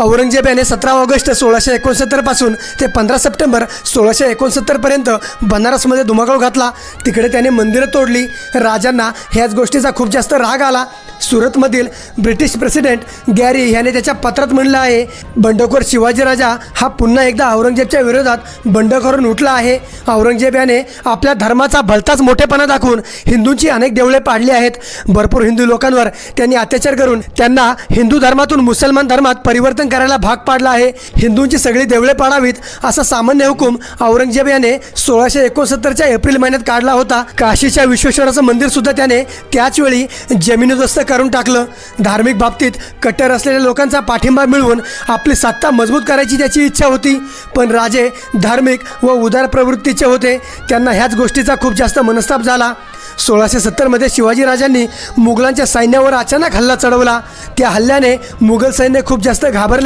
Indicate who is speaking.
Speaker 1: औरंगजेब याने सतरा ऑगस्ट सोळाशे एकोणसत्तरपासून ते पंधरा सप्टेंबर सोळाशे एकोणसत्तर पर्यंत बनारसमध्ये धुमाकूळ घातला. तिकडे त्याने मंदिरं तोडली. राजांना ह्याच गोष्टीचा खूप जास्त राग आला. सुरतमधील ब्रिटिश प्रेसिडेंट गॅरी ह्याने त्याच्या पत्रात म्हणलं आहे बंडखोर शिवाजीराजा हा पुन्हा एकदा औरंगजेबच्या विरोधात बंडखोरून उठला आहे. औरंगजेब याने आपल्या धर्माचा भलताच मोठेपणा दाखवून हिंदूंची अनेक देवळे पाडली आहेत. भरपूर हिंदू लोकांवर त्यांनी अत्याचार करून त्यांना हिंदू धर्मातून मुसलमान धर्मात परिवर्तन करायला भाग पाडला आहे. हिंदूंची सगळी देवळे पाडावीत असा सामान्य हुकूम औरंगजेब याने सोळाशे एकोणसत्तरच्या एप्रिल महिन्यात काढला होता. काशीच्या विश्वेश्वराचं मंदिर सुद्धा त्याने त्याच वेळी जमिनीदोस्त करून टाकलं. धार्मिक बाबतीत कट्टर असलेल्या लोकांचा पाठिंबा मिळवून आपली सत्ता मजबूत करायची त्याची इच्छा होती. पण राजे धार्मिक व उदार प्रवृत्तीचे होते. त्यांना ह्याच गोष्टीचा खूप जास्त मनस्ताप झाला. सोळाशे सत्तरमध्ये शिवाजीराजांनी मुघलांच्या सैन्यावर अचानक हल्ला चढवला. त्या हल्ल्याने मुघल सैन्य खूप जास्त घाबरले